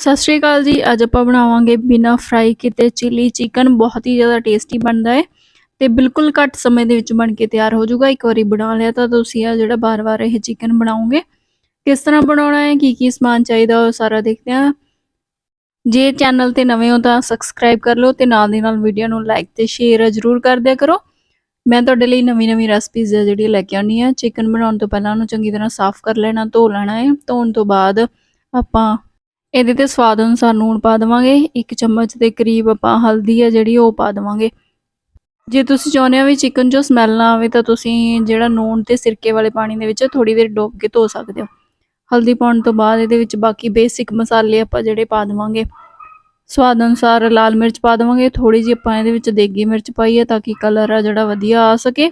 ਸਤਿ ਸ਼੍ਰੀ ਅਕਾਲ ਜੀ, ਅੱਜ ਆਪਾਂ ਬਣਾਵਾਂਗੇ ਬਿਨਾ ਫਰਾਈ ਕੀਤੇ ਚਿਲੀ ਚਿਕਨ ਬਹੁਤ ਹੀ ਜ਼ਿਆਦਾ ਟੇਸਟੀ ਬਣਦਾ ਹੈ ਤੇ ਬਿਲਕੁਲ ਘੱਟ ਸਮੇਂ ਦੇ ਵਿੱਚ ਬਣ ਕੇ ਤਿਆਰ ਹੋ ਜਾਊਗਾ। ਇੱਕ ਵਾਰੀ ਬਣਾ ਲਿਆ ਤਾਂ ਤੁਸੀਂ ਆ ਜਿਹੜਾ ਬਾਰ-ਬਾਰ ਇਹ ਚਿਕਨ ਬਣਾਓਗੇ, ਕਿਸ ਤਰ੍ਹਾਂ ਬਣਾਉਣਾ ਹੈ ਕੀ ਕੀ ਸਮਾਨ ਚਾਹੀਦਾ ਉਹ ਸਾਰਾ ਦੇਖਦੇ ਹਾਂ। ਜੇ ਚੈਨਲ ਤੇ ਨਵੇਂ ਹੋ ਤਾਂ ਸਬਸਕ੍ਰਾਈਬ ਕਰ ਲਓ ਤੇ ਨਾਲ ਦੀ ਨਾਲ ਵੀਡੀਓ ਨੂੰ ਲਾਈਕ ਤੇ ਸ਼ੇਅਰ ਜ਼ਰੂਰ ਕਰ ਦਿਆ ਕਰੋ। ਮੈਂ ਤੁਹਾਡੇ ਲਈ ਨਵੀਂ-ਨਵੀਂ ਰੈਸਪੀਜ਼ ਜਿਹੜੀ ਲੈ ਕੇ ਆਉਣੀ ਆ ਚਿਕਨ ਬਣਾਉਣ ਤੋਂ ਪਹਿਲਾਂ ਉਹਨੂੰ ਚੰਗੀ ਤਰ੍ਹਾਂ ਸਾਫ਼ ਕਰ ਲੈਣਾ, ਧੋ ਲੈਣਾ ਹੈ, ਧੋਣ ਤੋਂ ਬਾਅਦ ਆਪਾਂ ਇਹਦੇ ਤੇ ਸਵਾਦ ਅਨੁਸਾਰ ਲੂਣ ਪਾ ਦੇਵਾਂਗੇ, ਇੱਕ ਚਮਚ ਦੇ ਕਰੀਬ ਆਪਾਂ ਹਲਦੀ ਆ ਜਿਹੜੀ ਉਹ ਪਾ ਦੇਵਾਂਗੇ। ਜੇ ਤੁਸੀਂ ਚਾਹੁੰਦੇ ਹੋ ਵੀ ਚਿਕਨ ਚੋਂ ਸਮੈਲ ਨਾ ਆਵੇ ਤਾਂ ਤੁਸੀਂ ਜਿਹੜਾ ਨੂਣ ਤੇ ਸਿਰਕੇ ਵਾਲੇ ਪਾਣੀ ਦੇ ਵਿੱਚ ਥੋੜੀ ਦੇਰ ਡੋਬ ਕੇ ਧੋ ਸਕਦੇ ਹੋ। ਹਲਦੀ ਪਾਉਣ ਤੋਂ ਬਾਅਦ ਇਹਦੇ ਵਿੱਚ ਬਾਕੀ ਬੇਸਿਕ ਮਸਾਲੇ ਆਪਾਂ ਜਿਹੜੇ ਪਾ ਦੇਵਾਂਗੇ। ਸਵਾਦ ਅਨੁਸਾਰ ਲਾਲ ਮਿਰਚ ਪਾ ਦੇਵਾਂਗੇ ਥੋੜੀ ਜਿਹੀ ਆਪਾਂ ਇਹਦੇ ਵਿੱਚ ਦੇਗੀ ਮਿਰਚ ਪਾਈਏ ਤਾਂ ਕਿ ਕਲਰ ਆ ਜਿਹੜਾ ਵਧੀਆ ਆ ਸਕੇ।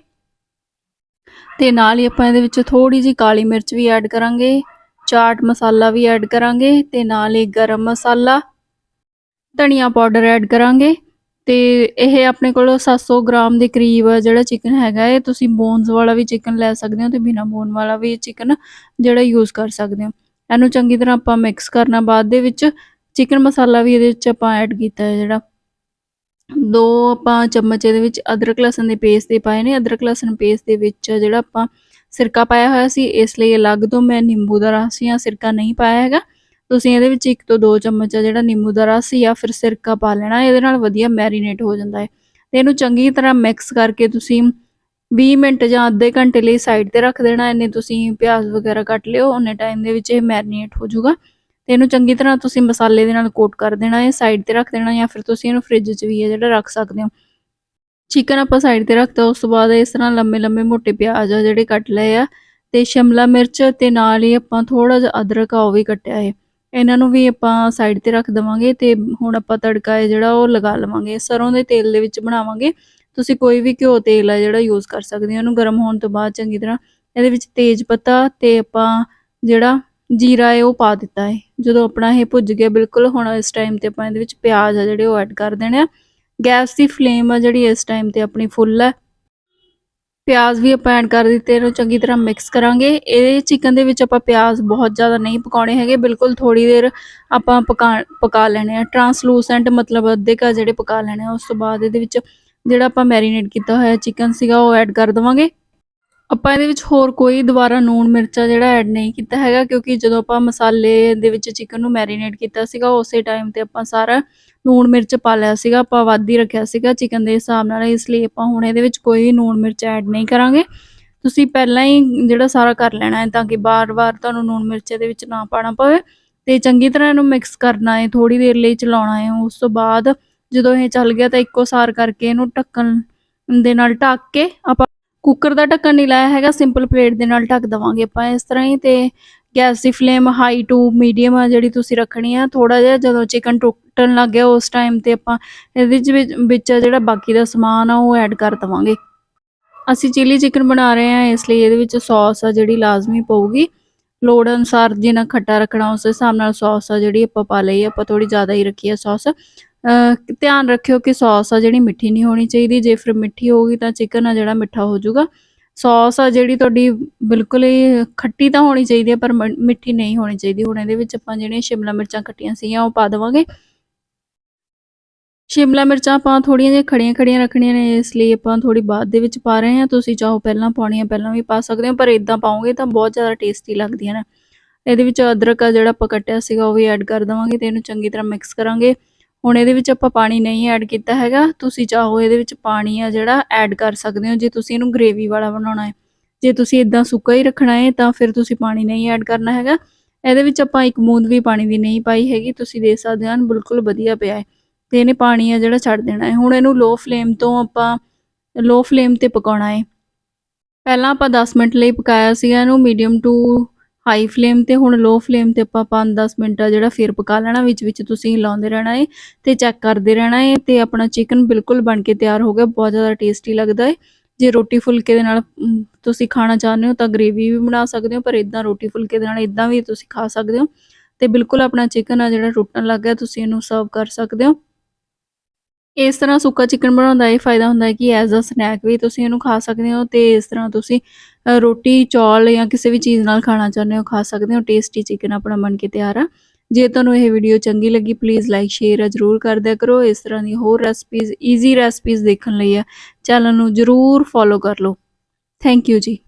ਤੇ ਨਾਲ ਹੀ ਆਪਾਂ ਇਹਦੇ ਵਿੱਚ ਥੋੜੀ ਜਿਹੀ ਕਾਲੀ ਮਿਰਚ ਵੀ ਐਡ ਕਰਾਂਗੇ। ਚਾਟ ਮਸਾਲਾ ਵੀ ਐਡ ਕਰਾਂਗੇ ਤੇ ਨਾਲ ਹੀ ਗਰਮ ਮਸਾਲਾ, ਧਨੀਆ ਪਾਊਡਰ ਐਡ ਕਰਾਂਗੇ। ਤੇ ਇਹ ਆਪਣੇ ਕੋਲ 700 ਗ੍ਰਾਮ ਦੇ ਕਰੀਬ ਜਿਹੜਾ ਚਿਕਨ ਹੈਗਾ, ਇਹ ਤੁਸੀਂ ਬੋਨਸ ਵਾਲਾ ਵੀ ਚਿਕਨ ਲੈ ਸਕਦੇ ਹੋ ਤੇ ਬਿਨਾ ਬੋਨ ਵਾਲਾ ਵੀ ਚਿਕਨ ਜਿਹੜਾ ਯੂਜ਼ ਕਰ ਸਕਦੇ ਹੋ। ਇਹਨੂੰ ਚੰਗੀ ਤਰ੍ਹਾਂ ਆਪਾਂ ਮਿਕਸ ਕਰਨਾ ਬਾਅਦ ਦੇ ਵਿੱਚ, ਚਿਕਨ ਮਸਾਲਾ ਵੀ ਇਹਦੇ ਵਿੱਚ ਆਪਾਂ ਐਡ ਕੀਤਾ ਹੈ ਜਿਹੜਾ। ਦੋ ਆਪਾਂ ਚਮਚ ਇਹਦੇ ਵਿੱਚ ਅਦਰਕ ਲਸਣ ਦੇ ਪੇਸਟ ਦੇ ਪਾਏ ਨੇ, ਅਦਰਕ ਲਸਣ ਪੇਸਟ ਦੇ ਵਿੱਚ ਜਿਹੜਾ ਆਪਾਂ ਸਿਰਕਾ ਪਾਇਆ ਹੋਇਆ ਸੀ, ਇਸ ਲਈ ਅਲੱਗ ਤੋਂ ਮੈਂ ਨਿੰਬੂ ਦਾ ਰਸ ਜਾਂ ਸਿਰਕਾ ਨਹੀਂ ਪਾਇਆ ਹੈਗਾ। ਤੁਸੀਂ ਇਹਦੇ ਵਿੱਚ ਇੱਕ ਤੋਂ ਦੋ ਚਮਚ ਜਿਹੜਾ ਨਿੰਬੂ ਦਾ ਰਸ ਜਾਂ ਫਿਰ ਸਿਰਕਾ ਪਾ ਲੈਣਾ, ਇਹਦੇ ਨਾਲ ਵਧੀਆ ਮੈਰੀਨੇਟ ਹੋ ਜਾਂਦਾ ਹੈ। ਤੇ ਇਹਨੂੰ ਚੰਗੀ ਤਰ੍ਹਾਂ ਮਿਕਸ ਕਰਕੇ ਤੁਸੀਂ 20 ਮਿੰਟ ਜਾਂ ਅੱਧੇ ਘੰਟੇ ਲਈ ਸਾਈਡ ਤੇ ਰੱਖ ਦੇਣਾ ਇਹਨੇ ਤੁਸੀਂ ਪਿਆਜ਼ ਵਗੈਰਾ ਕੱਟ ਲਿਓ ਉਹਨੇ ਟਾਈਮ ਦੇ ਵਿੱਚ ਇਹ ਮੈਰੀਨੇਟ ਹੋ ਜਾਊਗਾ। ਤੇ ਇਹਨੂੰ ਚੰਗੀ ਤਰ੍ਹਾਂ ਤੁਸੀਂ ਮਸਾਲੇ ਦੇ ਨਾਲ ਕੋਟ ਕਰ ਦੇਣਾ ਹੈ ਸਾਈਡ ਤੇ ਰੱਖ ਦੇਣਾ ਜਾਂ ਫਿਰ ਤੁਸੀਂ ਇਹਨੂੰ ਫ੍ਰਿਜ 'ਚ ਵੀ ਹੈ ਜਿਹੜਾ ਰੱਖ ਸਕਦੇ ਹੋ। ਚਿਕਨ ਆਪਾਂ ਸਾਈਡ ਤੇ ਰੱਖਤਾ, ਉਸ ਤੋਂ ਬਾਅਦ ਇਸ ਤਰ੍ਹਾਂ ਲੰਮੇ ਲੰਮੇ ਮੋਟੇ ਪਿਆਜ਼ ਆ ਜਿਹੜੇ ਕੱਟ ਲਏ ਆ ਤੇ ਸ਼ਿਮਲਾ ਮਿਰਚ ਤੇ ਨਾਲ ਹੀ ਆਪਾਂ ਥੋੜਾ ਜਿਹਾ ਅਦਰਕ ਆ ਉਹ ਵੀ ਕੱਟਿਆ ਹੈ। ਇਹਨਾਂ ਨੂੰ ਵੀ ਆਪਾਂ ਸਾਈਡ ਤੇ ਰੱਖ ਦਵਾਂਗੇ ਤੇ ਹੁਣ ਆਪਾਂ ਤੜਕਾ ਹੈ ਜਿਹੜਾ ਉਹ ਲਗਾ ਲਵਾਂਗੇ। ਸਰੋਂ ਦੇ ਤੇਲ ਦੇ ਵਿੱਚ ਬਣਾਵਾਂਗੇ। ਤੁਸੀਂ ਕੋਈ ਵੀ ਘਿਓ ਤੇਲ ਆ ਜਿਹੜਾ ਯੂਜ਼ ਕਰ ਸਕਦੇ ਹੋ ਉਹਨੂੰ ਗਰਮ ਹੋਣ ਤੋਂ ਬਾਅਦ ਚੰਗੀ ਤਰ੍ਹਾਂ ਇਹਦੇ ਵਿੱਚ ਤੇਜ ਪੱਤਾ ਤੇ ਆਪਾਂ ਜਿਹੜਾ ਜੀਰਾ ਹੈ ਉਹ ਪਾ ਦਿੱਤਾ ਹੈ। ਜਦੋਂ ਆਪਣਾ ਇਹ ਭੁੱਜ ਗਿਆ, ਬਿਲਕੁਲ ਹੁਣ ਇਸ ਟਾਈਮ ਤੇ ਆਪਾਂ ਇਹਦੇ ਵਿੱਚ ਪਿਆਜ਼ ਆ ਜਿਹੜੇ ਉਹ ਐਡ ਕਰ ਦੇਣੇ ਆ। ਗੈਸ ਦੀ ਫਲੇਮ ਆ ਜਿਹੜੀ ਇਸ ਟਾਈਮ ਤੇ ਆਪਣੀ ਫੁੱਲ ਹੈ ਪਿਆਜ਼ ਵੀ ਆਪਾਂ ਐਡ ਕਰ ਦਿੱਤੇ, ਇਹਨੂੰ ਚੰਗੀ ਤਰ੍ਹਾਂ ਮਿਕਸ ਕਰਾਂਗੇ। ਇਹ ਚਿਕਨ ਦੇ ਵਿੱਚ ਆਪਾਂ ਪਿਆਜ਼ ਬਹੁਤ ਜ਼ਿਆਦਾ ਨਹੀਂ ਪਕਾਉਣੇ ਹੈਗੇ, ਬਿਲਕੁਲ ਥੋੜੀ ਦੇਰ ਆਪਾਂ ਪਕਾ ਪਕਾ ਲੈਣੇ ਆ। ਟਰਾਂਸਲੂਸੈਂਟ ਮਤਲਬ ਅੱਧੇ ਕਾ ਜਿਹੜੇ ਪਕਾ ਲੈਣੇ ਆ, ਉਸ ਤੋਂ ਬਾਅਦ ਇਹਦੇ ਵਿੱਚ ਜਿਹੜਾ ਆਪਾਂ ਮੈਰੀਨੇਟ ਕੀਤਾ ਹੋਇਆ ਚਿਕਨ ਸੀਗਾ, ਉਹ ਐਡ ਕਰ ਦਵਾਂਗੇ। ਆਪਾਂ ਇਹਦੇ ਵਿੱਚ ਹੋਰ ਕੋਈ ਦੁਬਾਰਾ ਨੂਣ ਮਿਰਚਾ ਜਿਹੜਾ ਐਡ ਨਹੀਂ ਕੀਤਾ ਹੈਗਾ, ਕਿਉਂਕਿ ਜਦੋਂ ਆਪਾਂ ਮਸਾਲੇ ਦੇ ਵਿੱਚ ਚਿਕਨ ਨੂੰ ਮੈਰੀਨੇਟ ਕੀਤਾ ਸੀਗਾ, ਉਸੇ ਟਾਈਮ ਤੇ ਆਪਾਂ ਸਾਰਾ ਨੂਣ ਮਿਰਚ ਪਾ ਲਿਆ ਸੀਗਾ, ਆਪਾਂ ਵੱਧ ਹੀ ਰੱਖਿਆ ਸੀਗਾ ਚਿਕਨ ਦੇ ਹਿਸਾਬ ਨਾਲ, ਇਸ ਲਈ ਆਪਾਂ ਹੁਣ ਇਹਦੇ ਵਿੱਚ ਕੋਈ ਵੀ ਨੂਣ ਮਿਰਚ ਐਡ ਨਹੀਂ ਕਰਾਂਗੇ। ਤੁਸੀਂ ਪਹਿਲਾਂ ਹੀ ਜਿਹੜਾ ਸਾਰਾ ਕਰ ਲੈਣਾ ਹੈ ਤਾਂ ਕਿ ਬਾਰ-ਬਾਰ ਤੁਹਾਨੂੰ ਨੂਣ ਮਿਰਚ ਦੇ ਵਿੱਚ ਨਾ ਪਾਣਾ ਪਵੇ ਤੇ ਚੰਗੀ ਤਰ੍ਹਾਂ ਇਹਨੂੰ ਮਿਕਸ ਕਰਨਾ ਹੈ ਥੋੜੀ ਦੇਰ ਲਈ ਚਲਾਉਣਾ ਹੈ, ਉਸ ਤੋਂ ਬਾਅਦ ਜਦੋਂ ਇਹ ਚੱਲ ਗਿਆ ਤਾਂ ਇੱਕੋ ਸਾਰ ਕਰਕੇ ਇਹਨੂੰ ਢੱਕਣ ਦੇ ਨਾਲ ਢੱਕ ਕੇ ਆਪਾਂ ਕੁੱਕਰ ਦਾ ਢੱਕਣ ਨਹੀਂ ਲਾਇਆ ਹੈਗਾ ਸਿੰਪਲ ਪਲੇਟ ਦੇ ਨਾਲ ਢੱਕ ਦਵਾਂਗੇ ਆਪਾਂ ਇਸ ਤਰ੍ਹਾਂ ਹੀ ਤੇ ਗੈਸ ਦੀ ਫਲੇਮ ਹਾਈ ਟੂ ਮੀਡੀਅਮ ਆ ਜਿਹੜੀ ਤੁਸੀਂ ਰੱਖਣੀ ਆ ਥੋੜਾ ਜਿਹਾ ਜਦੋਂ ਚਿਕਨ ਟੁੱਟਣ ਲੱਗ ਗਿਆ ਉਸ ਟਾਈਮ ਤੇ ਆਪਾਂ ਇਹਦੇ ਵਿੱਚ ਜਿਹੜਾ ਬਾਕੀ ਦਾ ਸਮਾਨ ਆ ਉਹ ਐਡ ਕਰ ਦਵਾਂਗੇ। ਅਸੀਂ ਚਿਲੀ ਚਿਕਨ ਬਣਾ ਰਹੇ ਆ, ਇਸ ਲਈ ਇਹਦੇ ਵਿੱਚ ਸੌਸ ਆ ਜਿਹੜੀ ਲਾਜ਼ਮੀ ਪਊਗੀ। ਲੋੜ ਅਨੁਸਾਰ ਜਿੰਨਾ ਖੱਟਾ ਰੱਖਣਾ ਉਸ ਹਿਸਾਬ ਨਾਲ ਸੌਸ ਆ ਜਿਹੜੀ ਆਪਾਂ ਪਾ ਲਈ ਆਪਾਂ ਥੋੜੀ ਜ਼ਿਆਦਾ ਹੀ ਰੱਖੀ ਆ ਸੌਸ ਧਿਆਨ ਰੱਖਿਓ ਕਿ ਸੌਸ ਆ ਜਿਹੜੀ ਮਿੱਠੀ ਨਹੀਂ ਹੋਣੀ ਚਾਹੀਦੀ। ਜੇ ਫਿਰ ਮਿੱਠੀ ਹੋਊਗੀ ਤਾਂ ਚਿਕਨ ਆ ਜਿਹੜਾ ਮਿੱਠਾ ਹੋ ਜਾਊਗਾ ਸੌਸ ਆ ਜਿਹੜੀ ਤੁਹਾਡੀ ਬਿਲਕੁਲ ਹੀ ਖੱਟੀ ਤਾਂ ਹੋਣੀ ਚਾਹੀਦੀ ਹੈ ਪਰ ਮਿੱਠੀ ਨਹੀਂ ਹੋਣੀ ਚਾਹੀਦੀ। ਹੁਣ ਇਹਦੇ ਵਿੱਚ ਆਪਾਂ ਜਿਹੜੀਆਂ ਸ਼ਿਮਲਾ ਮਿਰਚਾਂ ਕੱਟੀਆਂ ਸੀਗੀਆਂ, ਉਹ ਪਾ ਦੇਵਾਂਗੇ। ਸ਼ਿਮਲਾ ਮਿਰਚਾਂ ਆਪਾਂ ਥੋੜੀਆਂ ਜਿਹੀਆਂ ਖੜੀਆਂ ਖੜੀਆਂ ਰੱਖਣੀਆਂ ਨੇ, ਇਸ ਲਈ ਆਪਾਂ ਥੋੜੀ ਬਾਅਦ ਦੇ ਵਿੱਚ ਪਾ ਰਹੇ ਹਾਂ। ਤੁਸੀਂ ਚਾਹੋ ਪਹਿਲਾਂ ਪਾਉਣੀਆਂ, ਪਹਿਲਾਂ ਵੀ ਪਾ ਸਕਦੇ ਹੋ, ਪਰ ਇਦਾਂ ਪਾਓਗੇ ਤਾਂ ਬਹੁਤ ਜ਼ਿਆਦਾ ਟੇਸਟੀ ਲੱਗਦੀਆਂ ਨੇ। ਇਹਦੇ ਵਿੱਚ ਅਦਰਕ ਆ ਜਿਹੜਾ ਆਪਾਂ ਕੱਟਿਆ ਸੀਗਾ, ਉਹ ਵੀ ਐਡ ਕਰ ਦਵਾਂਗੇ ਤੇ ਇਹਨੂੰ ਚੰਗੀ ਤਰ੍ਹਾਂ ਮਿਕਸ ਕਰਾਂਗੇ। ਹੁਣ ਇਹਦੇ ਵਿੱਚ ਆਪਾਂ ਪਾਣੀ ਨਹੀਂ ਐਡ ਕੀਤਾ ਹੈਗਾ। ਤੁਸੀਂ ਚਾਹੋ ਇਹਦੇ ਵਿੱਚ ਪਾਣੀ ਆ ਜਿਹੜਾ ਐਡ ਕਰ ਸਕਦੇ ਹੋ। ਜੇ ਤੁਸੀਂ ਇਹਨੂੰ ਗ੍ਰੇਵੀ ਵਾਲਾ ਬਣਾਉਣਾ ਹੈ। ਜੇ ਤੁਸੀਂ ਇਦਾਂ ਸੁੱਕਾ ਹੀ ਰੱਖਣਾ ਹੈ, ਤਾਂ ਫਿਰ ਤੁਸੀਂ ਪਾਣੀ ਨਹੀਂ ਐਡ ਕਰਨਾ ਹੈਗਾ। ਇਹਦੇ ਵਿੱਚ ਆਪਾਂ ਇੱਕ ਬੂੰਦ ਵੀ ਪਾਣੀ ਦੀ ਨਹੀਂ ਪਾਈ ਹੈਗੀ। ਤੁਸੀਂ ਦੇਖ ਸਕਦੇ ਹੋ ਬਿਲਕੁਲ ਵਧੀਆ ਪਿਆ ਹੈ। ਤੇ ਇਹਨੇ ਪਾਣੀ ਆ ਜਿਹੜਾ ਛੱਡ ਦੇਣਾ ਹੈ। ਹੁਣ ਇਹਨੂੰ ਲੋ ਫਲੇਮ ਤੋਂ ਆਪਾਂ ਲੋ ਫਲੇਮ ਤੇ ਪਕਾਉਣਾ ਹੈ। ਪਹਿਲਾਂ ਆਪਾਂ 10 ਮਿੰਟ ਲਈ ਪਕਾਇਆ ਸੀਗਾ ਇਹਨੂੰ। ਮੀਡੀਅਮ ਟੂ ਹਾਈ ਫਲੇਮ ਤੇ ਹੁਣ ਲੋ ਫਲੇਮ ਤੇ ਆਪਾਂ 5-10 ਮਿੰਟ ਆ ਜਿਹੜਾ ਫੇਰ ਪਕਾ ਲੈਣਾ, ਵਿੱਚ ਵਿੱਚ ਤੁਸੀਂ ਹਿਲਾਉਂਦੇ ਰਹਿਣਾ ਹੈ ਤੇ ਚੈੱਕ ਕਰਦੇ ਰਹਿਣਾ ਹੈ ਤੇ ਆਪਣਾ ਚਿਕਨ ਬਿਲਕੁਲ ਬਣ ਕੇ ਤਿਆਰ ਹੋ ਗਿਆ, ਬਹੁਤ ਜ਼ਿਆਦਾ ਟੇਸਟੀ ਲੱਗਦਾ ਹੈ ਜੇ ਰੋਟੀ ਫੁਲਕੇ ਦੇ ਨਾਲ ਤੁਸੀਂ ਖਾਣਾ ਚਾਹੁੰਦੇ ਹੋ ਤਾਂ ਗ੍ਰੇਵੀ ਵੀ ਬਣਾ ਸਕਦੇ ਹੋ, ਪਰ ਇਦਾਂ ਰੋਟੀ ਫੁਲਕੇ ਦੇ ਨਾਲ ਇਦਾਂ ਵੀ ਤੁਸੀਂ ਖਾ ਸਕਦੇ ਹੋ ਤੇ ਬਿਲਕੁਲ ਆਪਣਾ ਚਿਕਨ ਆ ਜਿਹੜਾ ਟੁੱਟਣ ਲੱਗ ਗਿਆ, ਤੁਸੀਂ ਇਹਨੂੰ ਸਰਵ ਕਰ ਸਕਦੇ ਹੋ। ਇਸ ਤਰ੍ਹਾਂ ਸੁੱਕਾ ਚਿਕਨ ਬਣਾਉਣ ਦਾ ਇਹ ਫਾਇਦਾ ਹੁੰਦਾ ਹੈ ਕਿ ਐਜ਼ ਅ ਸਨੈਕ ਵੀ ਤੁਸੀਂ ਇਹਨੂੰ ਖਾ ਸਕਦੇ ਹੋ ਤੇ ਇਸ ਤਰ੍ਹਾਂ ਤੁਸੀਂ ਰੋਟੀ, ਚੌਲ ਜਾਂ ਕਿਸੇ ਵੀ ਚੀਜ਼ ਨਾਲ ਖਾਣਾ ਚਾਹੁੰਦੇ ਹੋ, ਖਾ ਸਕਦੇ ਹੋ ਟੇਸਟੀ ਚਿਕਨ ਆਪਣਾ ਬਣ ਕੇ ਤਿਆਰ ਆ। ਜੇ ਤੁਹਾਨੂੰ ਇਹ ਵੀਡੀਓ ਚੰਗੀ ਲੱਗੀ ਪਲੀਜ਼ ਲਾਈਕ ਸ਼ੇਅਰ ਜ਼ਰੂਰ ਕਰ ਦਿਆ ਕਰੋ। ਇਸ ਤਰ੍ਹਾਂ ਦੀ ਹੋਰ ਰੈਸਪੀਜ਼ ਈਜ਼ੀ ਰੈਸਪੀਜ਼ ਦੇਖਣ ਲਈ ਆ, ਚੈਨਲ ਨੂੰ ਜ਼ਰੂਰ ਫੋਲੋ ਕਰ ਲਓ। ਥੈਂਕ ਯੂ ਜੀ।